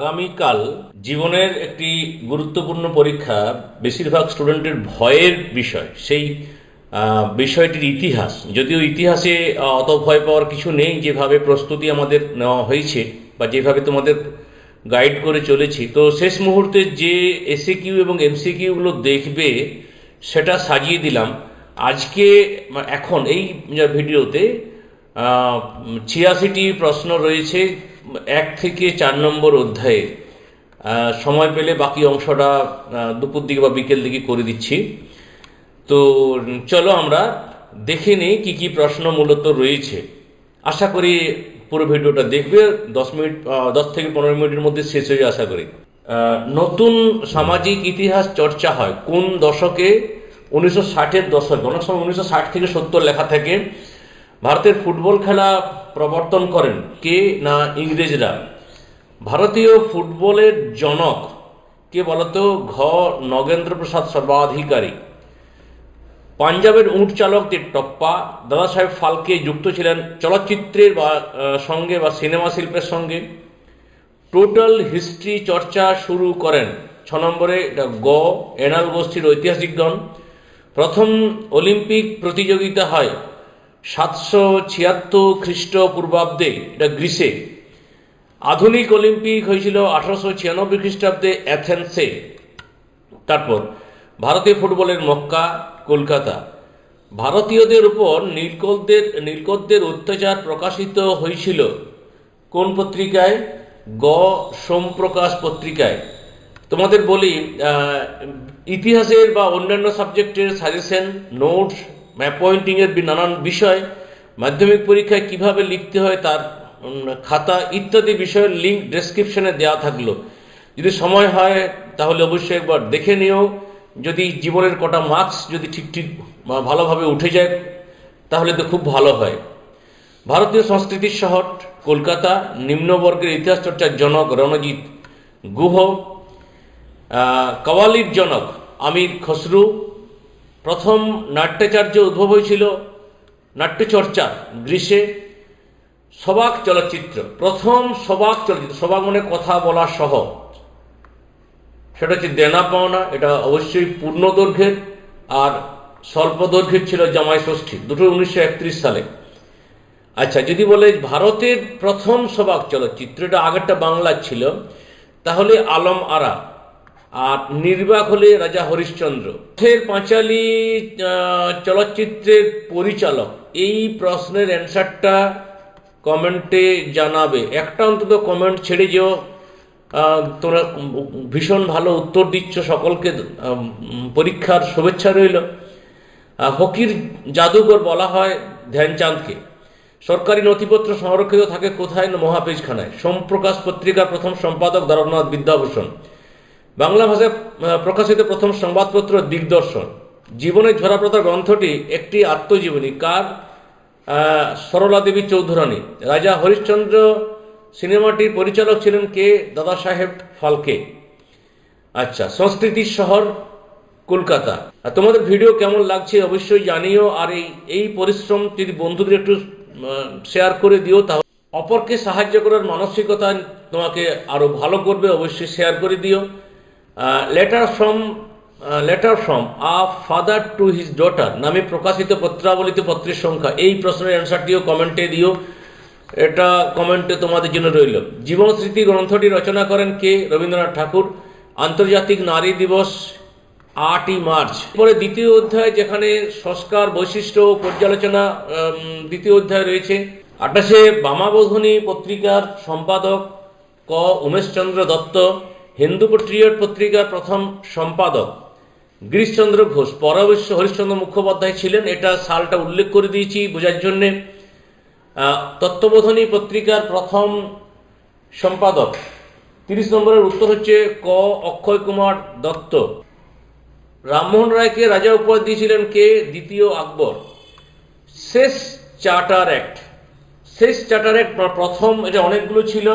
আগামীকাল জীবনের একটি গুরুত্বপূর্ণ পরীক্ষা বেশিরভাগ স্টুডেন্টের ভয়ের বিষয়। সেই বিষয়টির ইতিহাস। যদিও ইতিহাসে অত ভয় পাওয়ার কিছু নেই, যেভাবে প্রস্তুতি আমাদের নেওয়া হয়েছে বা যেভাবে তোমাদের গাইড করে চলেছি, তো শেষ মুহূর্তে যে এসএ কিউ এবং এমসি কিউগুলো দেখবে, সেটা সাজিয়ে দিলাম। আজকে, এখন, এই ভিডিওতে ছিয়াশিটি প্রশ্ন রয়েছে এক থেকে চার নম্বর অধ্যায়ে সময় পেলে বাকি অংশটা দুপুর দিকে বা বিকেল দিকে করে দিচ্ছি। তো চলো আমরা দেখে নিই কী কী প্রশ্ন মূলত রয়েছে। আশা করি পুরো ভিডিওটা দেখবে, দশ মিনিট দশ থেকে পনেরো মিনিটের মধ্যে শেষ হয়ে আশা করি। নতুন সামাজিক ইতিহাস চর্চা হয় কোন দশকে? উনিশশো ষাটের দশক, অনেক সময় উনিশশো ষাট থেকে সত্তর লেখা থাকে। ভারতের ফুটবল খেলা প্রবর্তন করেন কে না ইংরেজরা? ভারতীয় ফুটবলের জনক কে বলতো? ঘ. নগেন্দ্র প্রসাদ সর্বাধিকারী। পাঞ্জাবের উট চালকদের টপ্পা দাদা সাহেব ফালকে যুক্ত ছিলেন চলচ্চিত্রের বা সঙ্গে বা সিনেমা শিল্পের সঙ্গে। টোটাল হিস্ট্রি চর্চা শুরু করেন ছ নম্বরে গ. এনাল গোষ্ঠীর ঐতিহাসিকগণ প্রথম অলিম্পিক প্রতিযোগিতা হয় সাতশো ছিয়াত্তর খ্রিস্টপূর্বাব্দে, এটা গ্রিসে, আধুনিক অলিম্পিক হয়েছিল আঠারোশো ছিয়ানব্বই খ্রিস্টাব্দে অ্যাথেন্সে। তারপর ভারতীয় ফুটবলের মক্কা, কলকাতা। ভারতীয়দের উপর নীলকরদের নীলকরদের অত্যাচার প্রকাশিত হয়েছিল কোন পত্রিকায়? গ সোমপ্রকাশ পত্রিকায়। তোমাদের বলি ইতিহাসের বা অন্যান্য সাবজেক্টের সাজেশন, নোটস ম্যাপ পয়েন্টিংয়ের নানান বিষয়, মাধ্যমিক পরীক্ষায় কীভাবে লিখতে হয় তার খাতা ইত্যাদি বিষয়ের লিঙ্ক ডেসক্রিপশনে দেওয়া থাকল। যদি সময় হয়, তাহলে অবশ্যই একবার দেখে নিও। যদি জীবনের কটা মার্কস যদি ঠিক ঠিক ভালোভাবে উঠে যায়, তাহলে তো খুব ভালো হয়। ভারতীয় সংস্কৃতির শহর, কলকাতা, নিম্নবর্গের ইতিহাস চর্চার জনক রণজিৎ গুহ কওয়ালির জনক আমির খসরু প্রথম নাট্যাচার্য উদ্ভব হয়েছিল নাট্যচর্চা গ্রীষে সবাক চলচ্চিত্র, প্রথম সবাক চলচ্চিত্র, সবাক মানে কথা বলা সহ সেটা হচ্ছে দেনা পাওনা, এটা অবশ্যই পূর্ণ দৈর্ঘ্যের, আর স্বল্প দৈর্ঘ্যের ছিল জামাই ষষ্ঠী, দুটো উনিশশো একত্রিশ সালে। আচ্ছা যদি বলে ভারতের প্রথম সবাক চলচ্চিত্র, এটা আগেরটা বাংলা ছিল, তাহলে আলম আরা আর নির্বাক হলে রাজা হরিশ্চন্দ্র। ফের পাঁচালী চলচ্চিত্রের পরিচালক, এই প্রশ্নের অ্যান্সারটা কমেন্টে জানাবে। একটা অন্তত কমেন্ট ছেড়ে যেও। তোমরা ভীষণ ভালো উত্তর দিচ্ছ। সকলকে পরীক্ষার শুভেচ্ছা রইল। হকির জাদুঘর বলা হয় ধ্যানচাঁদকে। সরকারি নথিপত্র সংরক্ষিত থাকে কোথায়? না মহাপেজখানায়। সোমপ্রকাশ পত্রিকার প্রথম সম্পাদক দ্বারনাথ বিদ্যাভূষণ। বাংলা ভাষায় প্রকাশিত প্রথম সংবাদপত্র দিগদর্শন। জীবনের ঝরাপ্রতা গ্রন্থটি একটি আত্মজীবনী। কার? সরলা দেবী চৌধুরানী। রাজা হরিশ্চন্দ্র সিনেমাটির পরিচালক ছিলেন কে? দাদা সাহেব ফালকে। আচ্ছা সংস্কৃতির শহর কলকাতা। আর তোমাদের ভিডিও কেমন লাগছে অবশ্যই জানিও। আর এই এই পরিশ্রম যদি বন্ধুদের একটু শেয়ার করে দিও, তাহলে অপরকে সাহায্য করার মানসিকতা তোমাকে আরও ভালো করবে। অবশ্যই শেয়ার করে দিও। Letter from letter from a father to his daughter নামে প্রকাশিত পত্রাবলিতে পত্রের সংখ্যা। এই প্রশ্নের অ্যান্সারটিও কমেন্টে দিও। এটা কমেন্টে তোমাদের জন্য রইল। জীবন স্মৃতি গ্রন্থটি রচনা করেন কে? রবীন্দ্রনাথ ঠাকুর। আন্তর্জাতিক নারী দিবস আটই মার্চ। পরে দ্বিতীয় অধ্যায় যেখানে সংস্কার বৈশিষ্ট্য ও পর্যালোচনা দ্বিতীয় অধ্যায় রয়েছে। আঠাশে বামাবোধনী পত্রিকার সম্পাদক ক উমেশচন্দ্র দত্ত। হিন্দু পট্রিয়ট পত্রিকার প্রথম সম্পাদক গিরিশচন্দ্র ঘোষ পরে অবশ্য হরিশ্চন্দ্র মুখোপাধ্যায় ছিলেন। এটা সালটা উল্লেখ করে দিয়েছি বোঝার জন্যে। তত্ত্ববোধনী পত্রিকার প্রথম সম্পাদক। তিরিশ নম্বরের উত্তর হচ্ছে ক অক্ষয় কুমার দত্ত। রামমোহন রায়কে রাজা উপহার দিয়েছিলেন কে? দ্বিতীয় আকবর। শেষ চার্টার অ্যাক্ট। শেষ চার্টার অ্যাক্ট প্রথম এটা অনেকগুলো ছিল।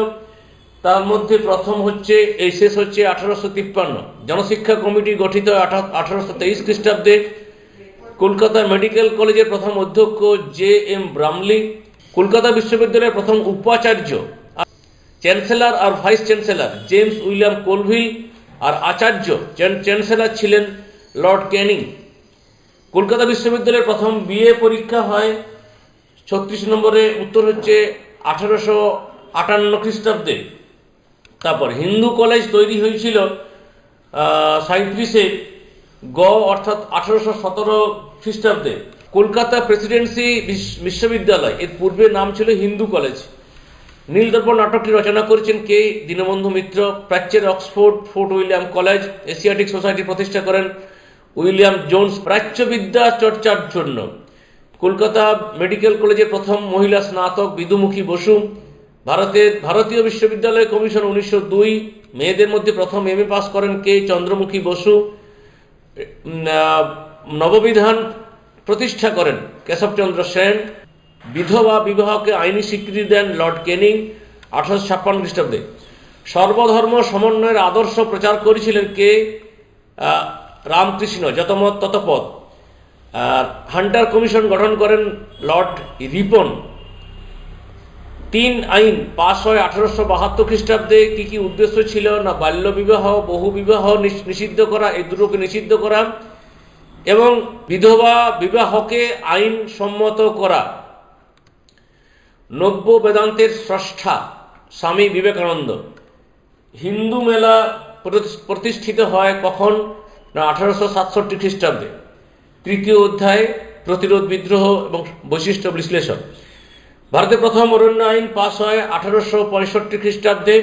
তার মধ্যে প্রথম হচ্ছে, এই শেষ হচ্ছে আঠারোশো তিপ্পান্ন। জনশিক্ষা কমিটি গঠিত আঠারোশো তেইশ খ্রিস্টাব্দে। কলকাতা মেডিকেল কলেজের প্রথম অধ্যক্ষ জে এম ব্রামলি কলকাতা বিশ্ববিদ্যালয়ের প্রথম উপাচার্য চ্যান্সেলর আর vice chancellor James William Colvile আর আচার্য চ্যান- চ্যান্সেলর ছিলেন লর্ড ক্যানিং কলকাতা বিশ্ববিদ্যালয়ের প্রথম বিএ পরীক্ষা হয় ছত্রিশ নম্বরে, উত্তর হচ্ছে আঠারোশো আটান্ন খ্রিস্টাব্দে। তারপর হিন্দু কলেজ তৈরি হয়েছিল সাঁত্রিশে গ, অর্থাৎ আঠারোশো সতেরো খ্রিস্টাব্দে। কলকাতা প্রেসিডেন্সি বিশ্ববিদ্যালয়, এর পূর্বে নাম ছিল হিন্দু কলেজ। নীলদর্পণ নাটকটি রচনা করেছেন কে? দীনবন্ধু মিত্র, প্রাচ্যের Oxford Fort William college, Asiatic society প্রতিষ্ঠা করেন উইলিয়াম জোন্স। প্রাচ্যবিদ্যা চর্চার জন্য কলকাতা মেডিকেল কলেজের প্রথম মহিলা স্নাতক বিদুমুখী বসু ভারতের ভারতীয় বিশ্ববিদ্যালয় কমিশন উনিশশো দুই, মেয়েদের মধ্যে প্রথম এম এ পাস করেন কে? চন্দ্রমুখী বসু। নববিধান প্রতিষ্ঠা করেন কেশবচন্দ্র সেন। বিধবা বিবাহকে আইনি স্বীকৃতি দেন লর্ড কেনিং আঠারোশো ছাপ্পান্ন খ্রিস্টাব্দে। সর্বধর্ম সমন্বয়ের আদর্শ প্রচার করেছিলেন কে? রামকৃষ্ণ, যতমত ততপথ হান্টার কমিশন গঠন করেন লর্ড রিপন। তিন আইন পাশ হয় আঠারোশো বাহাত্তর খ্রিস্টাব্দে। কি কি উদ্দেশ্য ছিল? না, বাল্য বিবাহ, বহু বিবাহ নিষিদ্ধ করা এই দুটোকে নিষিদ্ধ করা এবং বিধবা বিবাহকে আইন সম্মত করা। নব্য বেদান্তের স্রষ্টা স্বামী বিবেকানন্দ। হিন্দু মেলা প্রতি- প্রতিষ্ঠিত হয় কখন? না, আঠারোশো সাতষট্টি খ্রিস্টাব্দে। তৃতীয় অধ্যায়, প্রতিরোধ বিদ্রোহ এবং বৈশিষ্ট্য বিশ্লেষণ। ভারতের প্রথম অরণ্য আইন পাশ হয় আঠারোশো পঁয়ষট্টি খ্রিস্টাব্দে।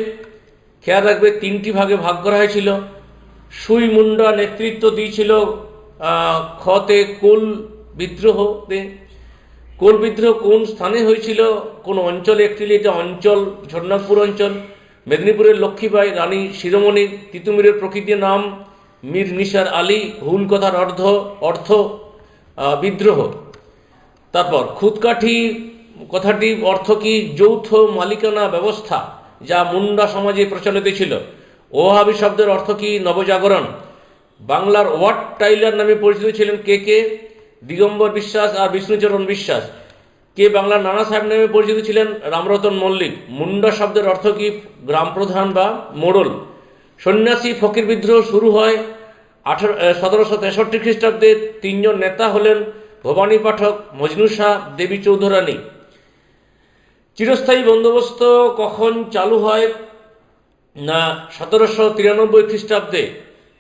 খেয়াল রাখবে, তিনটি ভাগে ভাগ করা হয়েছিল। সুই মুন্ডা নেতৃত্ব দিয়েছিল খতে কোল বিদ্রোহতে। কোল বিদ্রোহ কোন স্থানে হয়েছিল? কোন অঞ্চলে অ্যাকচুয়ালি এটা অঞ্চল ঝর্ণাপুর অঞ্চল। মেদিনীপুরের লক্ষ্মীবাই, রানী শিরোমণি, তিতুমিরের প্রকৃতির নাম, মীর নিসার আলী হুল কথার অর্ধ, অর্থ বিদ্রোহ। তারপর খুদকাঠি কথাটি অর্থ কি যৌথ মালিকানা ব্যবস্থা যা মুন্ডা সমাজে প্রচলিত ছিল? ওহাবি শব্দের অর্থ কি নবজাগরণ? বাংলার ওয়াট টাইলার নামে পরিচিত ছিলেন কে কে? দিগম্বর বিশ্বাস আর বিষ্ণুচরণ বিশ্বাস। কে বাংলার নানা সাহেব নামে পরিচিত ছিলেন? রামরতন মল্লিক। মুন্ডা শব্দের অর্থ কি গ্রাম প্রধান বা মোড়ল? সন্ন্যাসী ফকির বিদ্রোহ শুরু হয় আঠারো সতেরোশো তেষট্টি খ্রিস্টাব্দে। তিনজন নেতা হলেন ভবানী পাঠক মজনু শাহ দেবী চৌধুরানী। চিরস্থায়ী বন্দোবস্ত কখন চালু হয় না সতেরোশো তিরানব্বই খ্রিস্টাব্দে?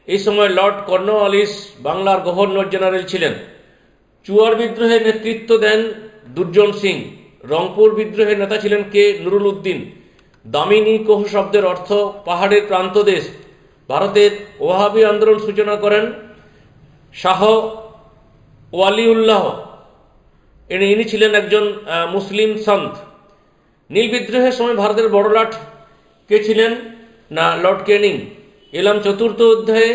এই সময় লর্ড কর্নওয়ালিস বাংলার গভর্নর জেনারেল ছিলেন। চুয়ার বিদ্রোহে নেতৃত্ব দেন দুর্জন সিং। রংপুর বিদ্রোহের নেতা ছিলেন কে? নুরুল উদ্দিন। দামিনী কোহ শব্দের অর্থ পাহাড়ের প্রান্তদেশ ভারতের ওয়াহাবি আন্দোলন সূচনা করেন শাহ ওয়ালিউল্লাহ। ইনি ইনি ছিলেন একজন মুসলিম সন্ত। নীল বিদ্রোহের সময় ভারতের বড়লাট কে ছিলেন? না, লর্ড কেনিং। এলাম চতুর্থ অধ্যায়ে।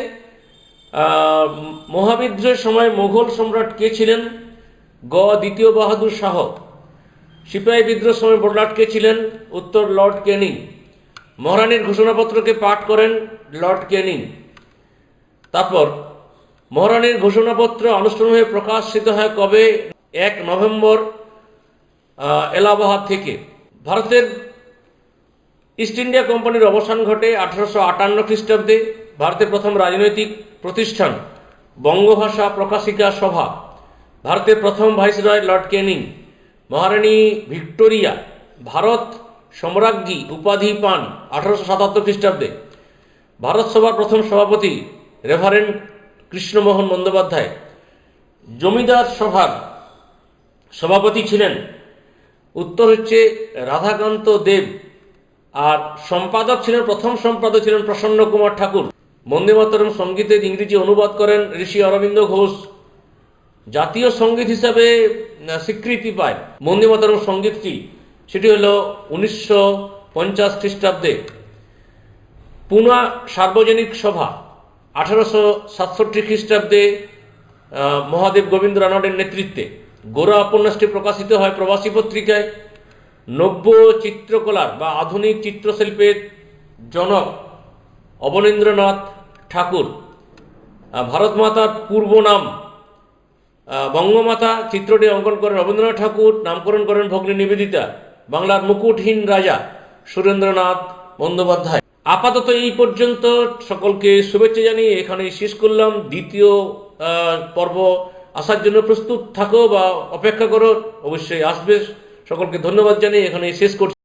মহাবিদ্রোহের সময় মোঘল সম্রাট কে ছিলেন? গ, দ্বিতীয় বাহাদুর শাহ। সিপাহী বিদ্রোহের সময় বড়লাট কে ছিলেন? উত্তর, লর্ড কেনিং। মহারানীর ঘোষণাপত্রকে পাঠ করেন লর্ড কেনিং। তারপর, মহারানীর ঘোষণাপত্র আনুষ্ঠানিকভাবে প্রকাশিত হয় কবে? এক নভেম্বর এলাহাবাদ থেকে। ভারতের ইস্ট ইন্ডিয়া কোম্পানির অবসান ঘটে আঠারোশো আটান্ন খ্রিস্টাব্দে ভারতের প্রথম রাজনৈতিক প্রতিষ্ঠান বঙ্গভাষা প্রকাশিকা সভা। ভারতের প্রথম ভাইসরয় লর্ড কেনিং, মহারানী ভিক্টোরিয়া, ভারত সম্রাজ্ঞী উপাধি পান আঠারোশো সাতাত্তর খ্রিস্টাব্দে। ভারত সভার প্রথম সভাপতি রেভারেন্ড কৃষ্ণমোহন বন্দ্যোপাধ্যায়। জমিদার সভার সভাপতি ছিলেন উত্তর হচ্ছে রাধাকান্ত দেব। আর সম্পাদক ছিলেন, প্রথম সম্পাদক ছিলেন প্রসন্ন কুমার ঠাকুর। বন্দে মাতরম সঙ্গীতের ইংরেজি অনুবাদ করেন ঋষি অরবিন্দ ঘোষ। জাতীয় সংগীত হিসাবে স্বীকৃতি পায় বন্দে মাতরম সঙ্গীতটি। সেটি হল উনিশশো পঞ্চাশ খ্রিস্টাব্দে পুনা সার্বজনিক সভা, আঠারোশো সাতষট্টি খ্রিস্টাব্দে মহাদেব গোবিন্দ রানডের নেতৃত্বে। গোরা উপন্যাসটি প্রকাশিত হয় প্রবাসী পত্রিকায়। নব্য চিত্রকলার বা আধুনিক চিত্রশিল্পের জনক অবনীন্দ্রনাথ ঠাকুর। আহ, ভারত মাতার পূর্ব নাম বঙ্গমাতা। চিত্রটি অঙ্কন করেন রবীন্দ্রনাথ ঠাকুর নামকরণ করেন ভগ্নী নিবেদিতা। বাংলার মুকুটহীন রাজা সুরেন্দ্রনাথ বন্দ্যোপাধ্যায়। আপাতত এই পর্যন্ত সকলকে শুভেচ্ছা জানিয়ে এখানেই শেষ করলাম। দ্বিতীয় পর্ব আসার জন্য প্রস্তুত থাকো বা অপেক্ষা করো, অবশ্যই আসবে। সকলকে ধন্যবাদ জানিয়ে এখানেই শেষ করছি।